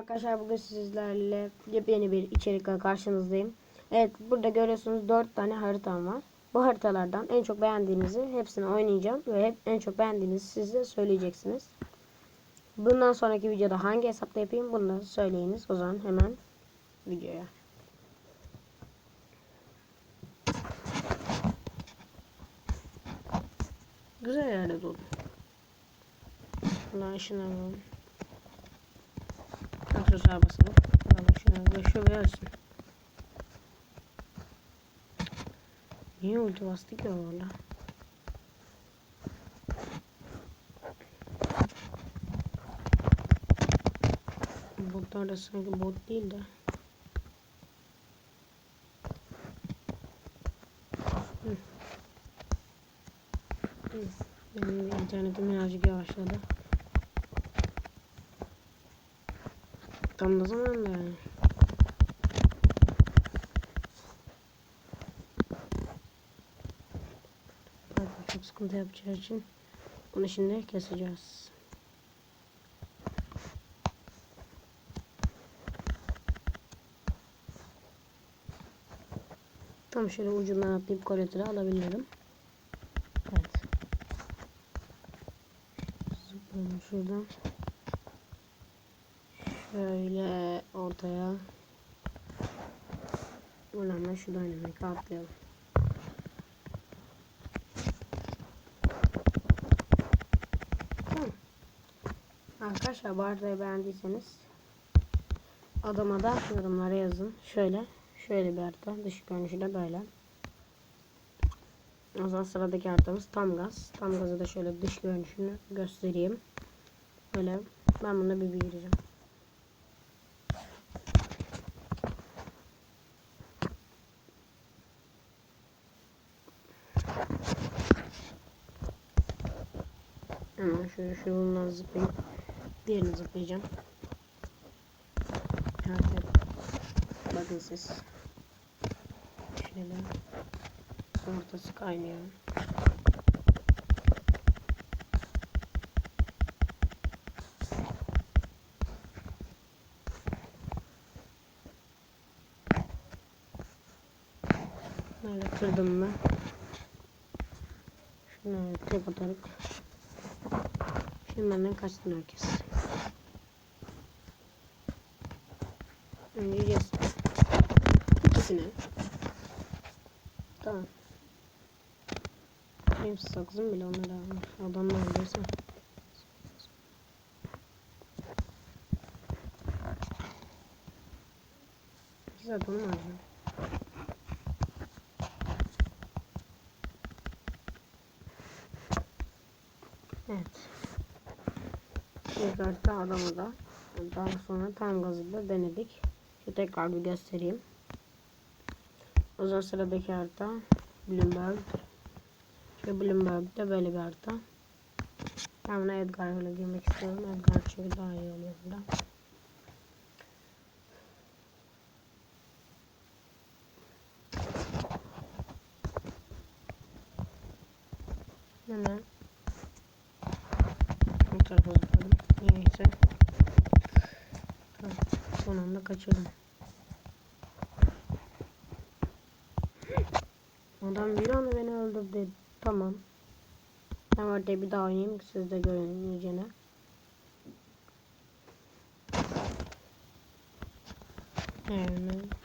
arkadaşlar bugün sizlerle yepyeni bir içerikle karşınızdayım. Evet burada görüyorsunuz 4 tane haritam var. Bu haritalardan en çok beğendiğinizi hepsini oynayacağım ve hep en çok beğendiğinizi siz de söyleyeceksiniz. Bundan sonraki videoda hangi hesapta yapayım bunu da söyleyiniz. O zaman hemen videoya. Güzel yerde dolu. Bundan ışını Aksesuar basalım. Alalım şunu. Yaşıyor ve ölsün. Niye ulti bastı ki orada? Botlar da sanki bot değil de. Hı. Hı. Benim internetim birazcık yavaşladı. Tam da zamanda yani. Bak çok sıkıntı yapacağı için bunu şimdi keseceğiz. Tam şöyle ucundan atlayıp koletleri alabilirim. Evet. Zıplayalım şuradan. Şöyle ortaya. Buradan da şu dynamic'e atlayalım. Tamam. Arkadaşlar bu haritayı beğendiyseniz adama da yorumlara yazın. Şöyle. Şöyle bir harita. Dış görünüşü de böyle. O zaman sıradaki haritamız tam gaz. Tam gazı da şöyle dış görünüşünü göstereyim. Böyle. Ben buna bir gireceğim. Hemen şöyle şundan zıplayıp diğerini zıplayacağım. Evet. Bakın siz. Şöyle ortası kaynıyor. Böyle kırdım mı? Şunu tek atarak Şimdi benden kaçtın herkes. Önce yes. İkisine. Tamam. Benim sakızım bile onlara almış. Adamlar öldürse. Onu mu harcayayım? Evet. İlk harita adamı da daha sonra tam gazı da denedik. Şu tekrar bir göstereyim. O zaman sıradaki harita Bloomberg. Şu Bloomberg'de böyle bir harita. Ben buna Edgar ile girmek istiyorum. Edgar çünkü daha iyi oluyor burada. Hemen bu tarafa zıpladım. Niyeyse. Tamam. Son anda kaçırdım. Adam bir anda beni öldürdü. Tamam. Ben orada bir daha oynayayım ki siz de görün iyicene. Hemen.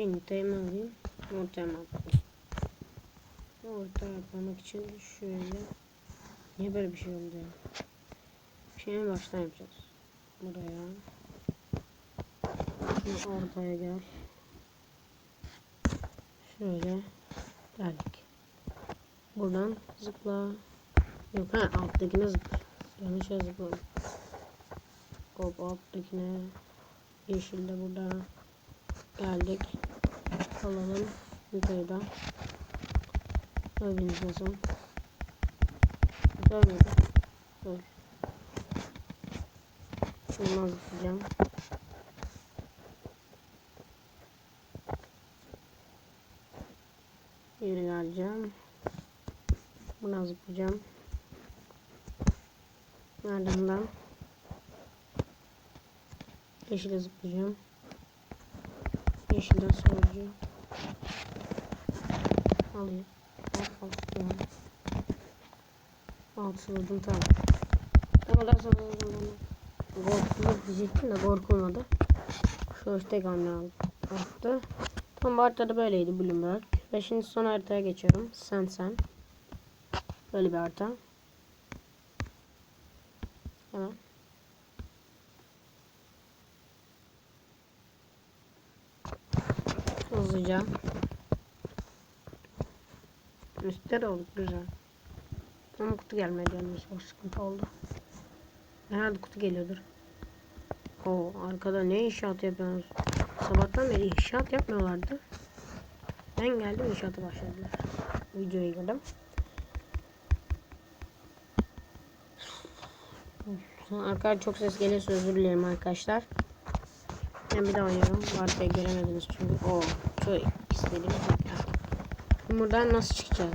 Yumurtayı alayım? Ortaya mı atlayayım? Ortaya atlamak için şöyle. Niye böyle bir şey oldu? Şimdi baştan yapacağız. Buraya. Şimdi ortaya gel. Şöyle. Geldik. Buradan zıpla. Yok ha alttakine zıpla. Yanlış yere zıpladım. Hop alttakine. Yeşil de burada. Geldik. Alalım. Yukarıda. Öbürünüz nasıl? Görmedim. Dur. Şunu zıplayacağım. Geri geleceğim. Buna zıplayacağım. Ardından yeşile zıplayacağım. Yeşilden sorucu alayım. Tamam. Altı vurdum tamam. O kadar sonra vurdum. Korkulur diyecektim de korkulmadı. Şu tek hamle. Attı. Tam bu haritada böyleydi Bloomberg. Ve şimdi son haritaya geçiyorum. Sen sen. Böyle bir harita. Hemen. Hızlıca. Üstte de olduk güzel. Ama kutu gelmedi yalnız o sıkıntı oldu. Herhalde kutu geliyordur. O arkada ne inşaat yapıyorsunuz? Sabahtan beri inşaat yapmıyorlardı. Ben geldim inşaata başladılar. Videoyu gördüm. Arkadaşlar çok ses geliyorsa özür dilerim arkadaşlar. Ben bir daha oynuyorum. Arkaya göremediniz çünkü. O çok istedim. Buradan nasıl çıkacağız?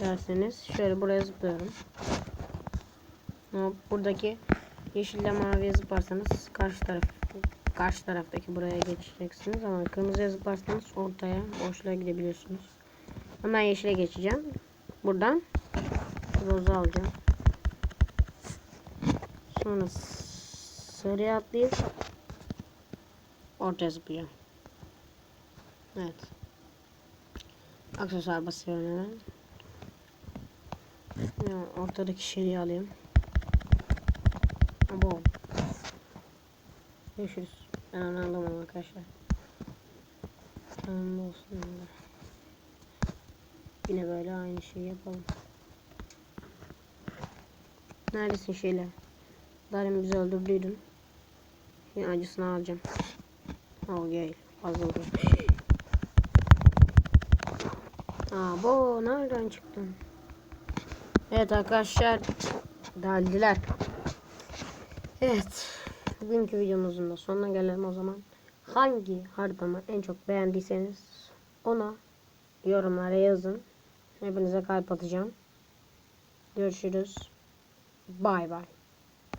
Derseniz şöyle buraya zıplıyorum. Buradaki yeşille maviye zıplarsanız karşı taraf karşı taraftaki buraya geçeceksiniz ama kırmızıya zıplarsanız ortaya boşluğa gidebiliyorsunuz. Ama ben yeşile geçeceğim. Buradan rozu alacağım. Sonra sarıya atlayıp ortaya zıplayacağım. Evet. Aksesuar basıyorum hemen. Ya, ortadaki şeyi alayım. Abo. Görüşürüz. Ben onu alamam arkadaşlar. Tamam olsun. Yine. Yine böyle aynı şeyi yapalım. Neredesin şeyle? Darim bizi öldürdüydün. Şimdi acısını alacağım. Oh gel. Fazla vurdu. Aa bu nereden çıktın? Evet arkadaşlar. Deldiler. Evet. Bugünkü videomuzun da sonuna gelelim o zaman. Hangi haritamı en çok beğendiyseniz ona yorumlara yazın. Hepinize kalp atacağım. Görüşürüz. Bay bay.